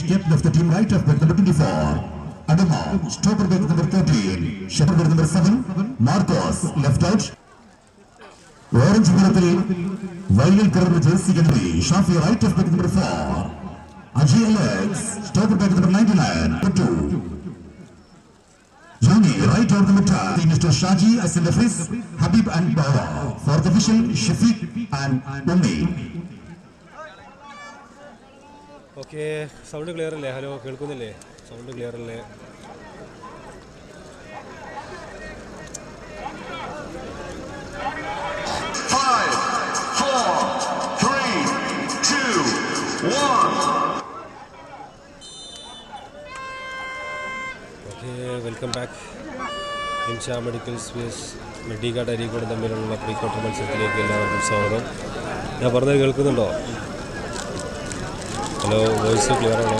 Captain of the team right of back number 24. Adama, stopper back number 13. Shepherd back number 7. Marcos, left out. orange നിറത്തിൽ വയലിൽ കിടന്ന jersey Kandi Shafi right off back number four Ajay Alex stopper back number ninety nine to the middle. Mr. Shaji, as in the face, Habib and Bawa. For the official, Shafiq and Ummi. Okay sound clear അല്ലേ? Hello കേൾക്കുന്നില്ലേ? Sound clear അല്ലേ. Okay welcome back Insha medical space മെഡിക്കാട് Areekode തമ്മിലുള്ള pre quarter മത്സരത്തിലേക്ക് എല്ലാവർക്കും സ്വാഗതം. ഞാൻ പറഞ്ഞത് കേൾക്കുന്നുണ്ടോ? ഹലോ വോയിസ് ക്ലിയർ ആണോ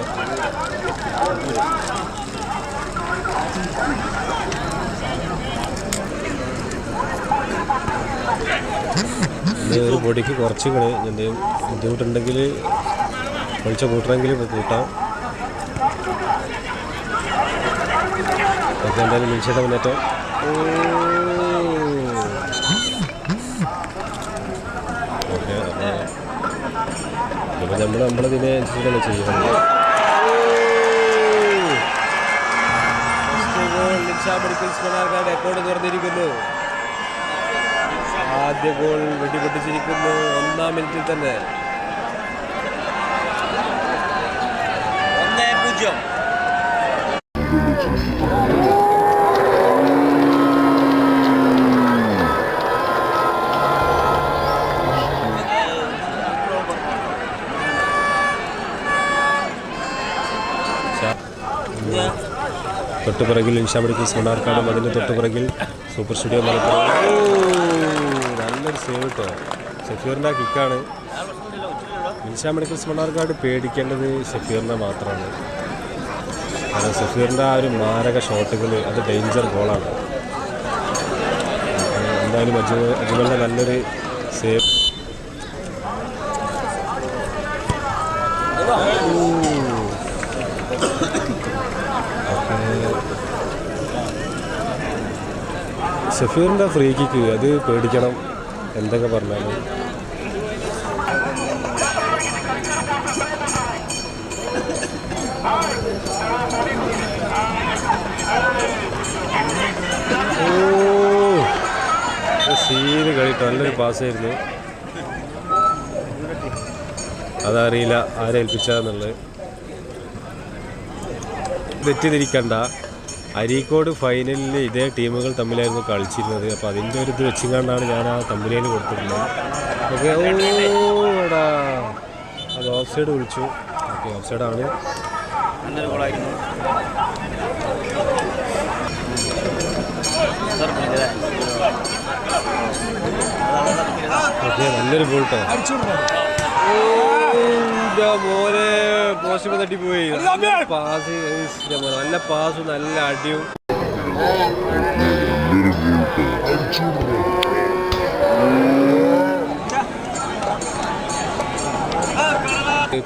ഒരു പൊടിക്ക് കുറച്ച് കളി എന്തെങ്കിലും ബുദ്ധിമുട്ടുണ്ടെങ്കിൽ ഒഴിച്ച കൂട്ടണമെങ്കിൽ കൂട്ടാം. ഓക്കെ എന്തായാലും നിമിഷയുടെ മുന്നേറ്റം. അപ്പോൾ നമ്മൾ നമ്മളതിനെ അനുസരിച്ചാണ് ചെയ്യുന്നത് റെക്കോർഡ് തുറന്നിരിക്കുന്നു ആദ്യ ഗോൾ വെടിപൊട്ടിച്ചിരിക്കുന്നു. ഒന്നാം മിനിറ്റിൽ തന്നെ. ഒന്നേ പൂജ്യം. തൊട്ടുപിറകിൽ ഇൻഷാ മെഡിക്കൽസ് അതിന്റെ തൊട്ടുപിറകിൽ സൂപ്പർ സ്റ്റുഡിയോ മലപ്പുറം. നല്ലൊരു സേവ് കേട്ടോ ഷഫീറിന്റെ ആ കിക്കാണ് ഇൻഷാ മെഡിക്കൽസ് മണ്ണാർക്കാട് പേടിക്കേണ്ടത് ഷഫീറിനെ മാത്രമാണ്. കാരണം ഷഫീറിന്റെ ആ ഒരു മാരക ഷോട്ടുകൾ അത് ഡേഞ്ചർ ഗോളാണ് എന്തായാലും അജു അജുമലിന്റെ നല്ലൊരു സേവ് ഷഫീറിന്റെ ഫ്രീ കിക്ക് അത് പേടിക്കണം എന്തൊക്കെ പറഞ്ഞാലും. സീന് കളി നല്ലൊരു പാസ്സായിരുന്നു. അതറിയില്ല ആരെ ഏൽപ്പിച്ചതെന്നുള്ളത് തെറ്റിദ്ധരിക്കണ്ട. അരീക്കോട് ഫൈനലിൽ ഇതേ ടീമുകൾ തമ്മിലായിരുന്നു കളിച്ചിരുന്നത്. അപ്പോൾ അതിന്റെ ഒരു ഇത് വെച്ചിങ്ങാണ്ടാണ് ഞാൻ ആ കമ്പനിയിൽ കൊടുത്തിട്ടുള്ളത്. ഓക്കെ ഓ അത് ഓഫ് സൈഡ് വിളിച്ചു. ഓക്കെ ഓഫ് സൈഡാണ് നല്ലൊരു ഗോളായിരുന്നു ഓക്കെ നല്ലൊരു ഗോൾ കേട്ടോ മോനെ പോസ്റ്റ് തട്ടിപ്പോയി പാസ് നല്ല പാസും നല്ല അടിയും.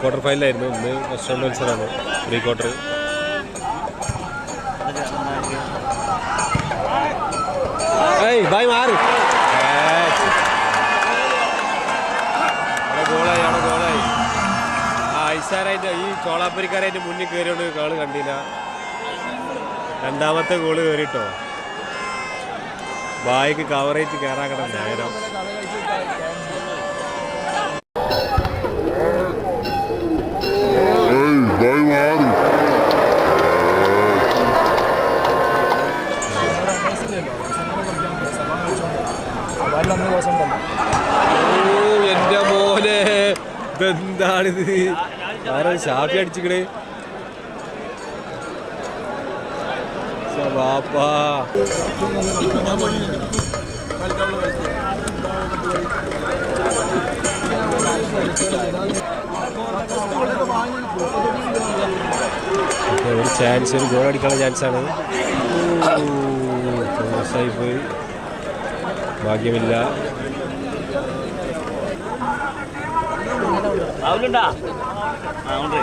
ക്വാർട്ടർ ഫൈനലായിരുന്നു ഇന്ന് ഫസ്റ്റ് റൗണ്ട് മത്സരമാണ്. പ്രീ ക്വാർട്ടർ ഏയ് ബായ് മാറി. ഐസാരതിന്റെ ഈ ചോളാപ്പുരിക്കാരായിട്ട് മുന്നിൽ കയറിയോണ്ട് കാൾ കണ്ടില്ല. രണ്ടാമത്തെ ഗോൾ കയറിട്ടോ ബായിക്ക് കവറേജ് കയറാക്കണം നേരം. എന്താണിത് ആരാ ഷാഫി അടിച്ചിക്കണേ? വാപ്പാ ഒരു ചാൻസ് ഒരു ഗോൾ അടിക്കാനുള്ള ചാൻസാണ് ക്രോസായി പോയി. ഭാഗ്യമില്ല. രാഹുലുണ്ടാ? ഉണ്ട്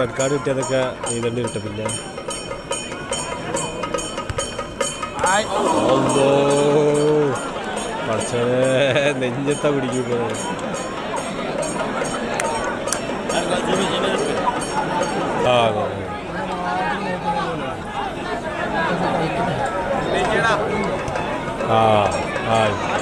റെഡ് കാർഡ് കിട്ടിയതൊക്കെ നീ കിട്ടും പിന്നെ. അല്ലോ പഠിച്ചവനെ നെഞ്ചത്ത പിടിക്കുന്നത് ആ അതെ, അതെ.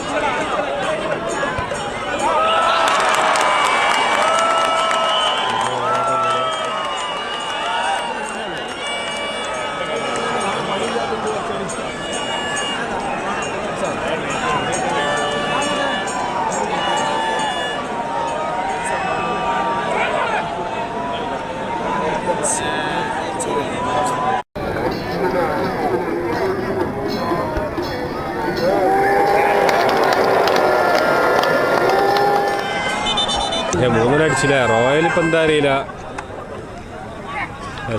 ഏ മൂന്നിനടിച്ചില്ല അടിച്ചില്ല റോയൽ ഇപ്പം എന്താ അറിയില്ല.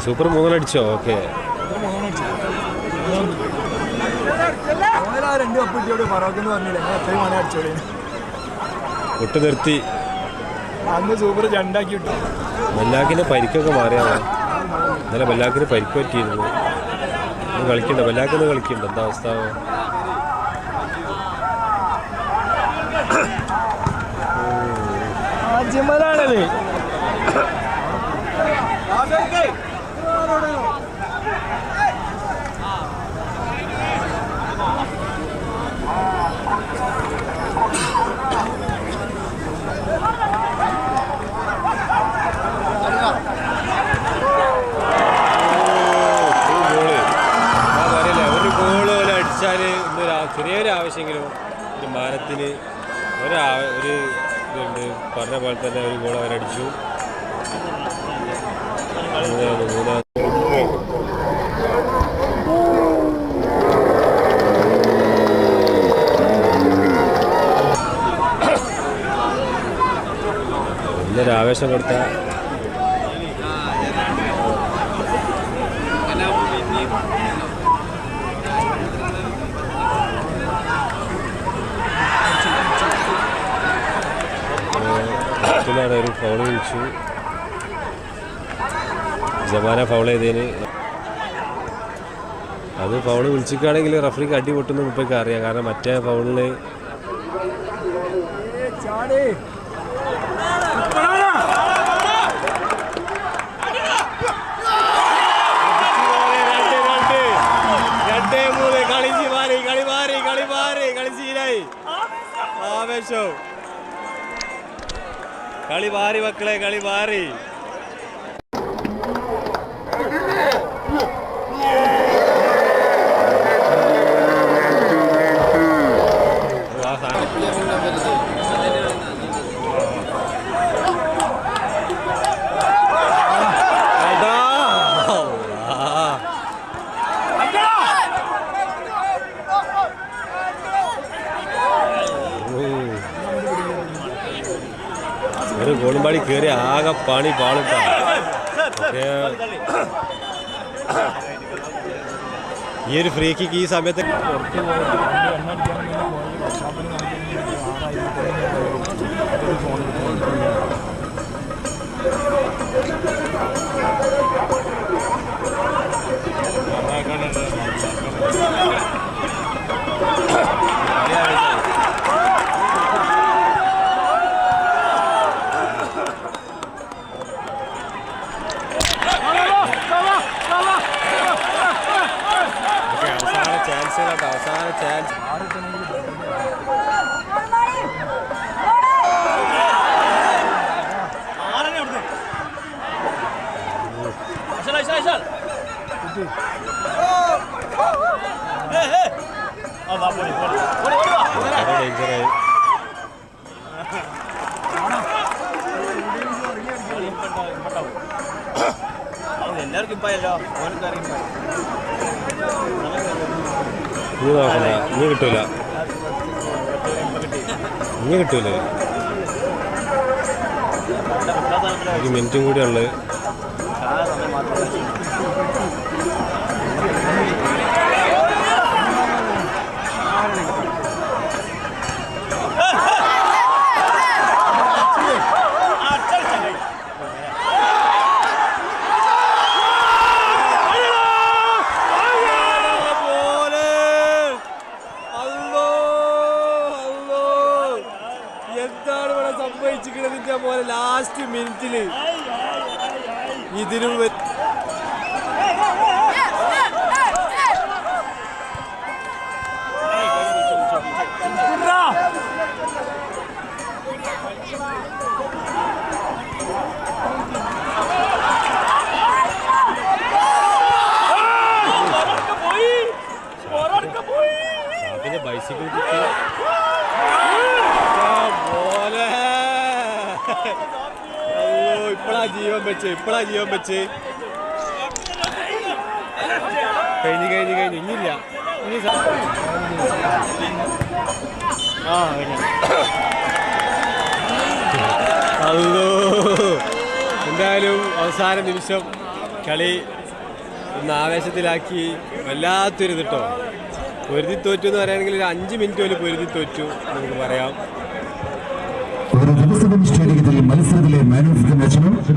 സൂപ്പർ മൂന്നിനടിച്ചോ അടിച്ചോ ഓക്കെ വിട്ടു നിർത്തി. അന്ന് സൂപ്പർ രണ്ടാക്കി വിട്ടു. ബെല്ലാക്കിന്റെ പരിക്കൊക്കെ മാറിയാണ് ഇന്നലെ ബെല്ലാക്കിന് പരിക്ക് പറ്റിയിരുന്നു. കളിക്കണ്ട. ബെല്ലാക്കിന്ന് കളിക്കണ്ട. എന്താ അവസ്ഥ? അജ്മലാണത് ഒരു ഗോൾ ഞാൻ പറയില്ല ഒരു ഗോൾ പോലെ അടിച്ചാൽ ഇന്നൊരു ആ- ചെറിയൊരു ആവശ്യമെങ്കിലും ഒരു മാനത്തിന് ഒരു ആ- ഒരു ഇതുണ്ട് പറഞ്ഞ പോലെ തന്നെ ഒരു ഗോൾ അവരടിച്ചു മൂന്നാമത് ആവേശം കൊടുത്ത ാണ് ഒരു ഫൗൾ വിളിച്ചു. ജമാന ഫൗൾ ചെയ്തതിന്. അത് ഫൗൾ വിളിച്ചിട്ടാണെങ്കിൽ റഫറിക്ക് അടി പൊട്ടുന്ന മുമ്പൊക്കെ അറിയാം. കാരണം മറ്റേ മൂന്ന് കളി കളി മാറി മക്കളെ കളി മാറി ഒരു ഗോളുംപാടി കയറി ആകെ പണി പാളിട്ടാ. പക്ഷേ ഈ ഒരു ഫ്രീ കിക്ക് ഈ സമയത്ത് ഓക്കേ, ചാൻസ് കേട്ടോ അവസാന ചാൻസ് വളരെ ഡേഞ്ചറായി എല്ലാവർക്കും ഇപ്പായല്ലോ ഓനക്ക് അറിയുമ്പോ നീ നോക്കണ്ട ഇനി കിട്ടൂല. ഇനി കിട്ടൂല. ഒരു മിനിറ്റും കൂടി ലാസ്റ്റ് മിനിറ്റിൽ ഇതിനും ബൈസിക്കിൾ കിട്ടി പോലെ അയ്യോ ഇപ്പളാ ജീവൻ വെച്ച് ഇപ്പളാ ജീവൻ വെച്ച് കഴിഞ്ഞ് കഴിഞ്ഞു കഴിഞ്ഞ്. ഇനിയില്ല. ഇനി. അല്ലോ എന്തായാലും അവസാന നിമിഷം കളി ഒന്ന് ആവേശത്തിലാക്കി വല്ലാത്തൊരു ഇതിട്ടോ പൊരുതി തോറ്റു എന്ന് പറയുകയാണെങ്കിൽ ഒരു അഞ്ച് മിനിറ്റ് പോലും പൊരുതി തോറ്റു നമുക്ക് പറയാം. ഒരു